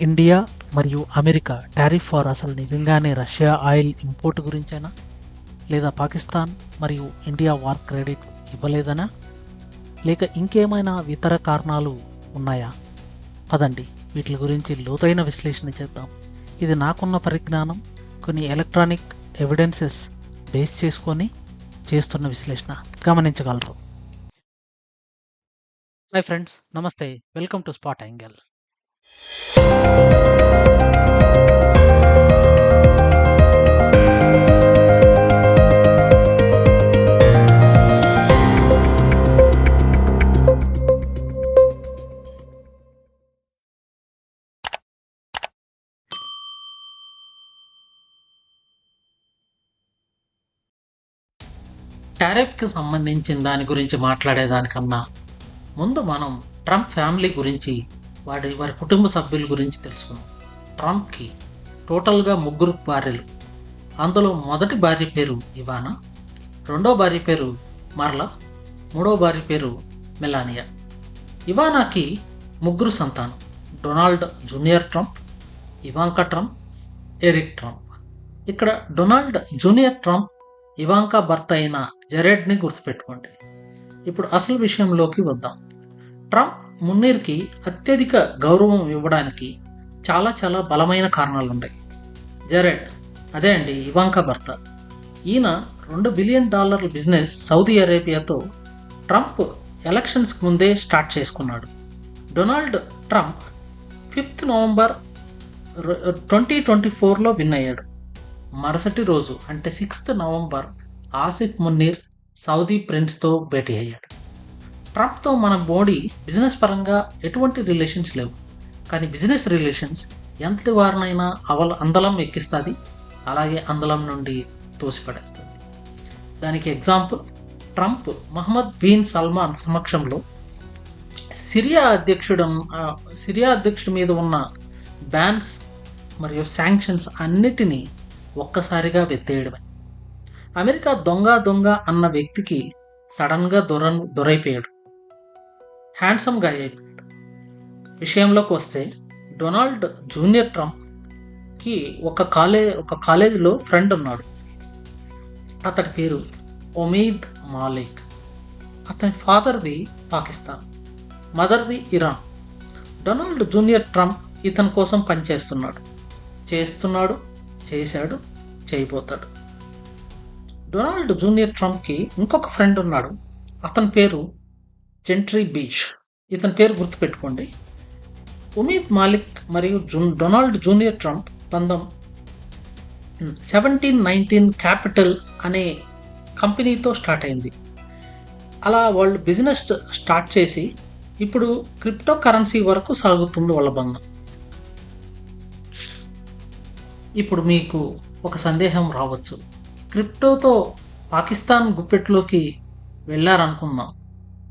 India మరియు America tariff war అసలు నిజంగానే రష్యా ఆయిల్ ఇంపోర్ట్ గురించేనా? లేదా పాకిస్తాన్ మరియు ఇండియా వార్ క్రెడిట్ ఇవ్వలేదనా? లేక ఇంకేమైనా ఇతర కారణాలు ఉన్నాయా? పదండి వీటి గురించి లోతైన విశ్లేషణ చేద్దాం. ఇది నాకున్న పరిజ్ఞానం. కొన్ని ఎలక్ట్రానిక్ ఎవిడెన్సెస్ బేస్ చేసుకొని చేస్తున్న విశ్లేషణ. గమనించగలరు. హాయ్ ఫ్రెండ్స్ నమస్తే. Welcome to spot angle. టారిఫ్కి సంబంధించిన దాని గురించి మాట్లాడేదానికన్నా ముందు మనం ట్రంప్ ఫ్యామిలీ గురించి వాడి వారి కుటుంబ సభ్యుల గురించి తెలుసుకుందాం ట్రంప్కి టోటల్గా ముగ్గురు భార్యలు. అందులో మొదటి భార్య పేరు ఇవానా రెండో భార్య పేరు మర్లా మూడో భార్య పేరు మెలానియా. ఇవానాకి ముగ్గురు సంతానం. Donald junior Trump Ivanka Trump Eric Trump. ఇక్కడ డొనాల్డ్ జూనియర్ ట్రంప్ ఇవాంకా భర్త అయిన జెరెడ్ని గుర్తుపెట్టుకోండి. ఇప్పుడు అసలు విషయంలోకి వద్దాం. ట్రంప్ మున్నీర్కి అత్యధిక గౌరవం ఇవ్వడానికి చాలా చాలా బలమైన కారణాలు ఉన్నాయి జెరెడ్ అదే అండి ఇవాంకా భర్త. ఈయన రెండు బిలియన్ డాలర్ల బిజినెస్ సౌదీ అరేబియాతో ట్రంప్ ఎలక్షన్స్కి ముందే స్టార్ట్ చేసుకున్నాడు. Donald Trump fifth November twenty twenty ఫోర్లో విన్ అయ్యాడు. మరుసటి రోజు అంటే sixth November Asif Munir Saudi ప్రిన్స్తో భేటీ అయ్యాడు. ట్రంప్తో మన మోడీ బిజినెస్ పరంగా ఎటువంటి రిలేషన్స్ లేవు. కానీ బిజినెస్ రిలేషన్స్ ఎంతటి వారినైనా అవల అందలం ఎక్కిస్తుంది. అలాగే అందలం నుండి తోసిపడేస్తుంది. దానికి example Trump Mohammed bin Salman సమక్షంలో సిరియా అధ్యక్షుడు సిరియా అధ్యక్షుడి మీద ఉన్న బ్యాన్స్ మరియు శాంక్షన్స్ అన్నిటినీ ఒక్కసారిగా వెత్తేయడమే. అమెరికా దొంగ దొంగ అన్న వ్యక్తికి సడన్గా దొర దొరైపోయాడు. హ్యాండ్సమ్గా అయిపోయాడు విషయంలోకి వస్తే డొనాల్డ్ జూనియర్ ట్రంప్కి ఒక కాలే ఒక కాలేజీలో ఫ్రెండ్ ఉన్నాడు. అతడి పేరు ఒమీద్ మాలిక్. అతని ఫాదర్ది పాకిస్తాన్ మదర్ది ఇరాన్. డొనాల్డ్ జూనియర్ ట్రంప్ ఇతని కోసం పనిచేస్తున్నాడు. చేస్తున్నాడు చేశాడు చేయబోతాడు. డొనాల్డ్ జూనియర్ ట్రంప్కి ఇంకొక ఫ్రెండ్ ఉన్నాడు. అతని పేరు జెంట్రీ బీచ్. ఇతని పేరు గుర్తుపెట్టుకోండి. ఉమీద్ మాలిక్ మరియు జూన్ డొనాల్డ్ జూనియర్ ట్రంప్ బంధం సెవెంటీన్ నైన్టీన్ క్యాపిటల్ అనే కంపెనీతో స్టార్ట్ అయింది. అలా వాళ్ళు బిజినెస్ స్టార్ట్ చేసి ఇప్పుడు క్రిప్టో కరెన్సీ వరకు సాగుతుంది వాళ్ళ బంధం. ఇప్పుడు మీకు ఒక సందేహం రావచ్చు. క్రిప్టోతో పాకిస్తాన్ గుప్పెట్లోకి వెళ్ళారనుకుందాం.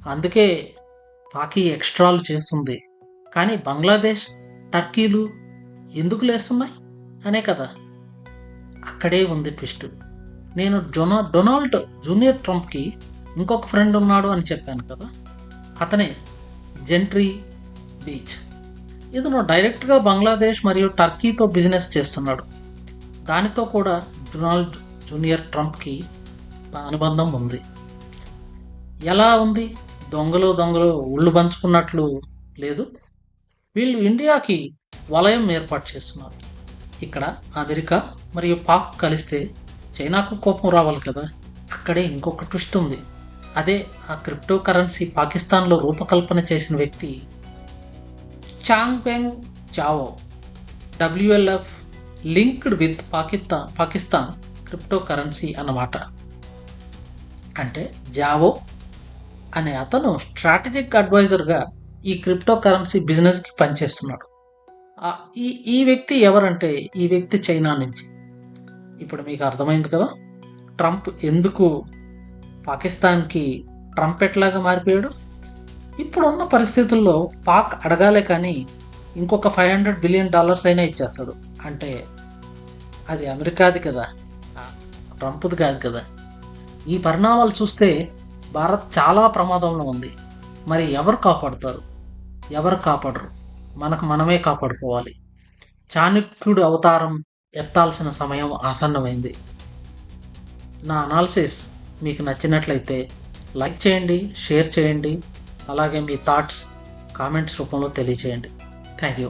అందుకే పాకీ ఎక్స్ట్రాలు చేస్తుంది. కానీ బంగ్లాదేశ్ టర్కీలు ఎందుకు లేస్తున్నాయి? అనే కదా. అక్కడే ఉంది ట్విస్ట్. నేను జొనా డొనాల్డ్ జూనియర్ ట్రంప్కి ఇంకొక ఫ్రెండ్ ఉన్నాడు అని చెప్పాను కదా. అతనే జెంట్రీ బీచ్. ఇతను డైరెక్ట్గా బంగ్లాదేశ్ మరియు టర్కీతో బిజినెస్ చేస్తున్నాడు. దానితో కూడా డొనాల్డ్ జూనియర్ ట్రంప్కి అనుబంధం ఉంది. ఎలా ఉంది? దొంగలు దొంగలు ఉళ్ళు పంచుకున్నట్లు లేదు. వీళ్ళు ఇండియాకి వలయం ఏర్పాటు చేస్తున్నారు. ఇక్కడ అమెరికా మరియు పాక్ కలిస్తే చైనాకు కోపం రావాలి కదా? అక్కడే ఇంకొక ట్విస్ట్ ఉంది. అదే ఆ క్రిప్టో కరెన్సీ పాకిస్తాన్లో రూపకల్పన చేసిన వ్యక్తి Changpeng Zhao. WLF linked with Pakistan Pakistan crypto currency అన్నమాట. అంటే జావో అనే అతను స్ట్రాటజిక్ అడ్వైజర్గా ఈ క్రిప్టో కరెన్సీ బిజినెస్కి పనిచేస్తున్నాడు. ఈ ఈ వ్యక్తి ఎవరంటే ఈ వ్యక్తి చైనా నుంచి. ఇప్పుడు మీకు అర్థమైంది కదా ట్రంప్ ఎందుకు పాకిస్తాన్కి ట్రంప్ ఎట్లాగా మారిపోయాడు? ఇప్పుడున్న పరిస్థితుల్లో పాక్ అడగాలే కానీ ఇంకొక ఫైవ్ హండ్రెడ్ బిలియన్ డాలర్స్ అయినా ఇచ్చేస్తాడు. అంటే అది అమెరికాది కదా ట్రంప్ది కాదు కదా. ఈ పరిణామాలు చూస్తే భారత్ చాలా ప్రమాదంలో ఉంది. మరి ఎవరు కాపాడుతారు? ఎవరు కాపాడరు? మనకు మనమే కాపాడుకోవాలి. చాణక్యుడు అవతారం ఎత్తాల్సిన సమయం ఆసన్నమైంది. నా అనాలిసిస్ మీకు నచ్చినట్లయితే లైక్ చేయండి షేర్ చేయండి అలాగే మీ థాట్స్ కామెంట్స్ రూపంలో తెలియచేయండి. Thank you